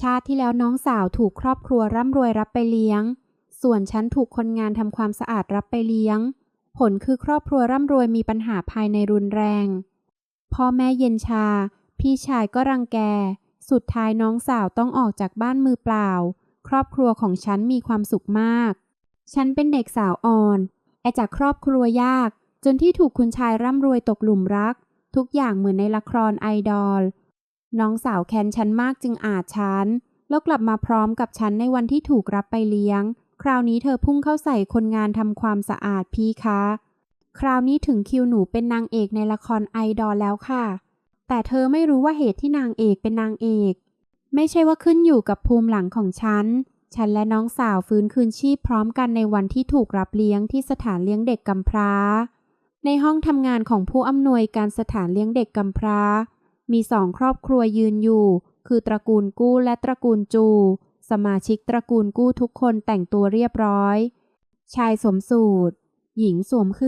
ชาติที่แล้วน้องสาวถูกครอบครัวร่ำรวยรับไปเลี้ยง ส่วนฉันถูกคนงานทำความสะอาดรับไปเลี้ยง ผลคือครอบครัวร่ำรวยมีปัญหาภายในรุนแรง พ่อแม่เย็นชา พี่ชายก็รังแก สุดท้ายน้องสาวต้องออกจากบ้านมือเปล่า ครอบครัวของฉันมีความสุขมาก ฉันเป็นเด็กสาวอ่อน แอจากครอบครัวยาก จนที่ถูกคุณชายร่ำรวยตกหลุมรัก ทุกอย่างเหมือนในละครไอดอล น้องสาวแค้นฉันมากจึงอาจฉัน แล้วกลับมาพร้อมกับฉันในวันที่ถูกรับไปเลี้ยง คราวนี้เธอพุ่งเข้าใส่คนงานทำความสะอาดพี่คะ คราวนี้ถึงคิวหนูเป็นนางเอกในละครไอดอลแล้วค่ะ แต่เธอไม่รู้ว่าเหตุที่นางเอกเป็นนางเอก ไม่ใช่ว่าขึ้นอยู่กับภูมิหลังของฉัน ฉันและน้องสาวฟื้นคืนชีพพร้อมกันในวันที่ถูกรับเลี้ยงที่สถานเลี้ยงเด็กกำพร้า ในห้องทำงานของผู้อำนวยการสถานเลี้ยงเด็กกำพร้า มีสองครอบครัวยืนอยู่ คือตระกูลกู้และตระกูลจู สมาชิกตระกูลกู้ทุกคนแต่งตัวเรียบร้อย ชายสวมสูทหญิงสวมเครื่อง